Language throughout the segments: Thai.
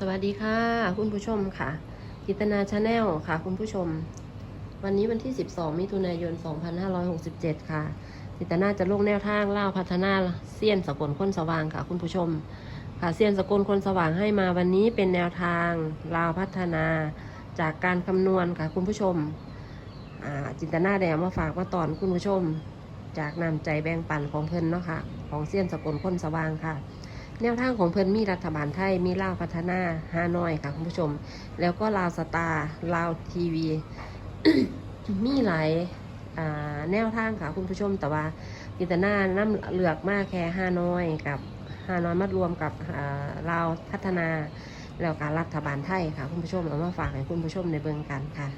สวัสดีค่ะ คุณผู้ชมค่ะ กิตนาชาแนลค่ะ คุณผู้ชม วันนี้วันที่ 12 มิถุนายน 2567 ค่ะ กิตนาจะลงแนวทางเล่าพัฒนาเซียนสกลคนสว่างค่ะ คุณผู้ชม ค่ะเซียนสกลคนสว่างให้มาวันนี้เป็นแนวทางลาวพัฒนาจากการคำนวณค่ะ คุณผู้ชมจินตนาแดงมาฝากมาตอนคุณผู้ชม จากนำใจแบ่งปันของเพิ่นเนาะค่ะ ของเซียนสกลคนสว่างค่ะ แนวทางของเพิ่นมีรัฐบาลไทย มีลาวพัฒนาฮานอยค่ะคุณผู้ชม แล้วก็ลาวสตาร์ลาวทีวี มีหลายแนวทางค่ะคุณผู้ชม แต่ว่ากิตนาน้ำเหลือกมากแค่ฮานอยกับฮานอยมัดรวมกับลาวพัฒนาแล้วการรัฐบาลไทยค่ะคุณผู้ชมเอามาฝากให้คุณผู้ชมในเบิ่งกันค่ะ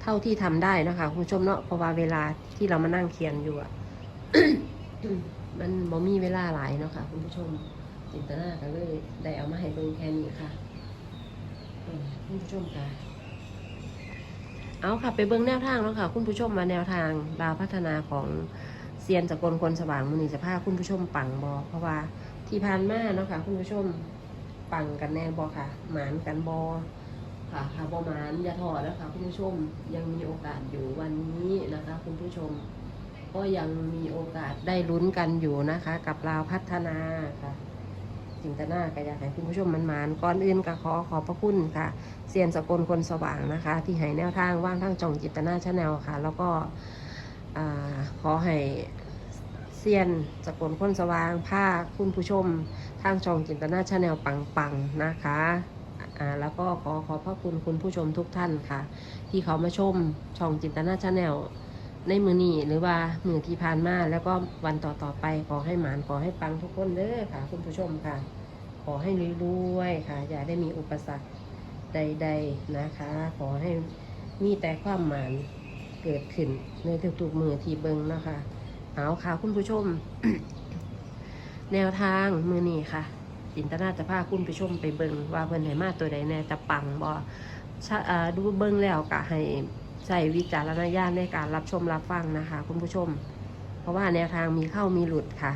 เท่าที่ทำได้นะคะคุณผู้ชมเนาะเพราะว่าเวลาที่เรามานั่งเขียนอยู่อะ มันบ่มีเวลาหลายเนาะค่ะ คุณผู้ชมจินตนาก็เลยได้เอามาให้เบิ่งแค่นี้ค่ะคุณผู้ชมค่ะ เอาค่ะไปเบิ่งแนวทางแล้วค่ะ คุณผู้ชมมาแนวทางดาวพัฒนาของเซียนสกลคนสว่างมุนีจะพาคุณผู้ชมปังบอเพราะว่าที่ผ่านมาเนาะค่ะ คุณผู้ชมปังกันแน่บอค่ะ หมานกันบอค่ะค่ะบอหมานอย่าถอดนะคะคุณผู้ชมยังมีโอกาสอยู่วันนี้นะคะ คุณผู้ชม ก็ยังมีโอกาสได้ลุ้นกันอยู่นะคะ กับลาวพัฒนาค่ะจินตนาก็อยากให้คุณผู้ชมมันมานก่อนอื่นก็ขอขอบพระคุณค่ะเซียนสกลคนสว่างนะคะ ที่ให้แนวทางว่างทางจองจิตนาชาแนลค่ะ แล้วก็ขอให้เซียนสกลคนสว่างภาคคุณผู้ชมทางช่องจินตนาชาแนลปังๆนะคะอ่าแล้วก็ขอขอบพระคุณคุณผู้ชมทุกท่านค่ะ ที่เขามาชมช่องจินตนาชาแนล ในมือนี้หรือว่ามือที่ผ่านมาแล้วก็วันต่อต่อๆไปขอให้หมานขอให้ปังทุกคนเด้อค่ะคุณผู้ชมค่ะ ขอให้รวยๆค่ะ อย่าได้มีอุปสรรคใด ๆนะคะ ขอให้มีแต่ความหมานเกิดขึ้นในทุกๆมือที่เบิงนะคะเอาค่ะคุณผู้ชม แนวทางมือนี้ค่ะจินตนาจะพาคุณผู้ชมไปเบิงว่าเพิ่นให้มาตัวใดแน่จะปังบ่ดูเบิงแล้วก็ให้ ใช้วิจารณญาณในการรับชมรับฟังนะคะ คุณผู้ชม เพราะว่าแนวทางมีเข้ามีหลุดค่ะ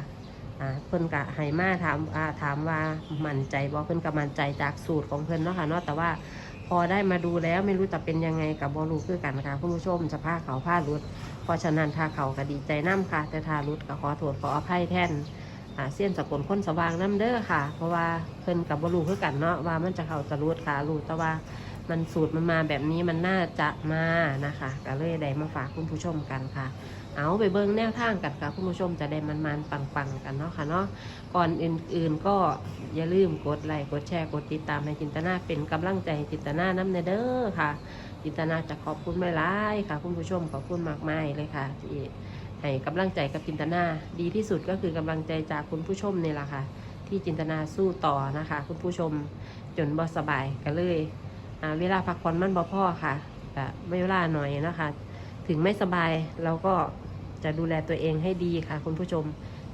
อ่าเพิ่นกะไห้มาถามาถามว่ามั่นใจบ่เพิ่นก็มั่นใจจากสูตรของเพิ่นเนาะค่ะเนาะแต่ว่าพอได้มาดูแล้วไม่รู้จะเป็นยังไงกับบอลูคือกันค่ะคุณผู้ชมจะผ้าเขาผ้าหลุดเพราะฉะนั้นถ้าเขาก็ดีใจน้ำค่ะ แต่ถ้าหลุดก็ขอโทษขออภัยแทนอ่าเส้นสกลคนสว่างน้ำเด้อค่ะ เพราะว่าเพิ่นกับบอลูคือกันเนาะว่ามันจะเขาจะรุดค่ะรุดแต่ว่า มันสูตรมันมาแบบนี้มันน่าจะมานะคะก็เลยได้มาฝากคุณผู้ชมกันค่ะ เอาไปเบิ้งแนวทางกันค่ะคุณผู้ชมจะได้มันมันปังปังๆกันเนาะค่ะเนาะก่อนอื่นๆก็อย่าลืมกดไลค์กดแชร์กดติดตามให้จินตนาเป็นกำลังใจจินตนาน้ำเนเด้อค่ะ จินตนาจะขอบคุณไม่ร้ายค่ะ คุณผู้ชมขอบคุณมากมายเลยค่ะที่ให้กำลังใจกับจินตนาดีที่สุดก็คือกำลังใจจากคุณผู้ชมนี่แหละค่ะ ที่จินตนาสู้ต่อนะคะ คุณผู้ชมจนบ่สบายก็เลย เวลาพักผ่อนมันบ่พอค่ะแต่ไม่เวลาหน่อยนะคะ ถึงไม่สบายเราก็จะดูแลตัวเองให้ดีค่ะ คุณผู้ชม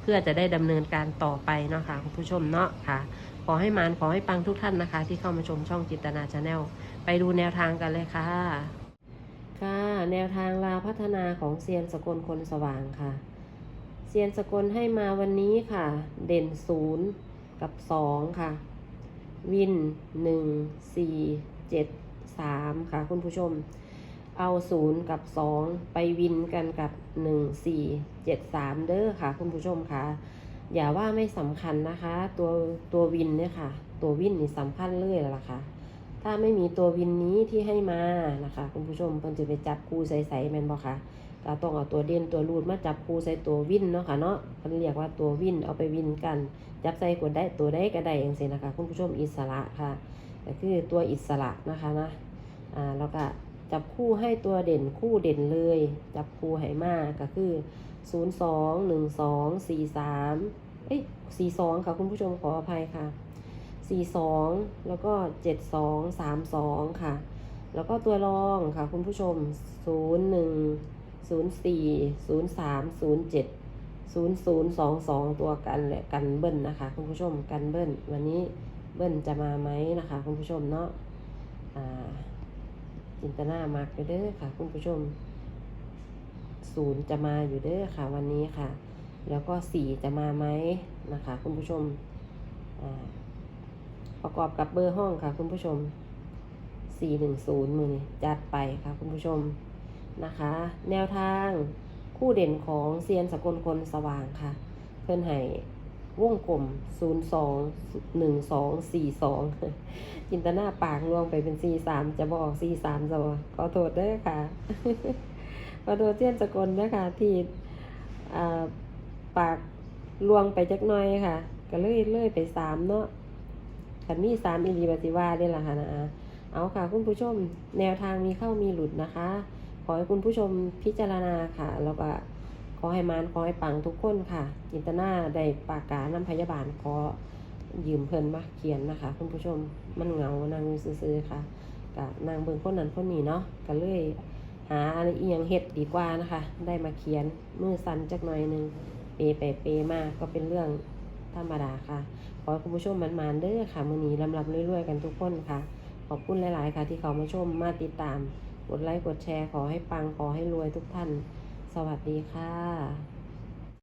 เพื่อจะได้ดำเนินการต่อไปเนาะค่ะคุณผู้ชมเนาะค่ะ ขอให้มานขอให้ปังทุกท่านนะคะ ที่เข้ามาชมช่องจิตนาชาแนลไปดูแนวทางกันเลยค่ะ ค่ะ แนวทางลาพัฒนาของเซียนสกลคนสว่างค่ะเซียนสกลให้มาวันนี้ค่ะ เด่นศูนย์กับสองค่ะ วินหนึ่งสี่ เจ็ดสามค่ะ คุณผู้ชม เอาศูนย์กับสองไปวินกันกับหนึ่งสี่เจ็ดสามเด้อค่ะ คุณผู้ชมค่ะ อย่าว่าไม่สำคัญนะคะ ตัวตัววินเนี่ยค่ะ ตัววินนี่สำคัญเลยล่ะค่ะ ถ้าไม่มีตัววินนี้ที่ให้มานะคะ คุณผู้ชมเพิ่นจะไปจับคู่ใส่ๆแมนบ่คะก็ต้องเอาตัวเด่นตัวรูดมาจับคู่ใส่ตัววินเนาะค่ะเนาะเพิ่นเรียกว่าตัววินเอาไปวินกัน จับใส่กดได้ตัวได้ก็ได้อย่างเสียนะคะ คุณผู้ชมอิสระค่ะ ก็คือตัวอิสระนะคะนะอ่าแล้วก็จับคู่ให้ตัวเด่นคู่เด่นเลย จับคู่ให้มากก็คือ 0 2 1 2 4 3 เอ้ย 4 2 ค่ะคุณผู้ชมขออภัยค่ะ 4 2 แล้วก็ 7 2 3 2 ค่ะ แล้วก็ตัวรองค่ะคุณผู้ชม 0 1 0 4 0 3 0 7ศูนย์ศูนย์สองสองตัวกันและกันเบิ้ลนะคะคุณผู้ชมกันเบิ้ลวันนี้ เบิ้ลจะมาไหมนะคะ คุณผู้ชมเนาะอ่าจินตนามากอยู่เด้อค่ะ คุณผู้ชมศูนย์จะมาอยู่เด้อค่ะ วันนี้ค่ะ แล้วก็สี่จะมาไหมนะคะ คุณผู้ชมประกอบกับเบอร์ห้องค่ะ คุณผู้ชม410มือนี้จัดไปค่ะคุณผู้ชมนะคะ แนวทางคู่เด่นของเซียนสกลคนสว่างค่ะ เพื่อนให้ วงกลม02 1242จินตนาปากลวงไปเป็น43จะบอก43จะบอกขอโทษด้อค่ะขอโทษเซียนสกลนะคะที่อ่าปากลวงไปจักหน่อยค่ะ ก็เลยเลยไป3เนาะคันมี3อีหลีบาสิว่าได้ละค่ะนะเอาค่ะ คุณผู้ชมแนวทางมีเข้ามีหลุดนะคะ ขอให้คุณผู้ชมพิจารณาค่ะ แล้วก็ ขอให้มานขอให้ปังทุกคนค่ะ จินตนาได้ปากกาน้ำพยาบาลขอยืมเพิ่นมาเขียนนะคะ คุณผู้ชมมันเงานางซื่อๆค่ะกับนางเบิงคนนั้นคนนี้เนาะก็เลยหาอะไรเอียงเฮ็ดดีกว่านะคะ ได้มาเขียนมือสั่นจักหน่อยนึงเปไปเปมากก็เป็นเรื่องธรรมดาค่ะ ขอให้คุณผู้ชมมันมานเด้อค่ะมือนี้ลำลับรวยๆกันทุกคนค่ะ ขอบคุณหลายๆค่ะ ที่เขามาชมมาติดตาม กดไลค์กดแชร์ขอให้ปังขอให้รวยทุกท่าน สวัสดีค่ะ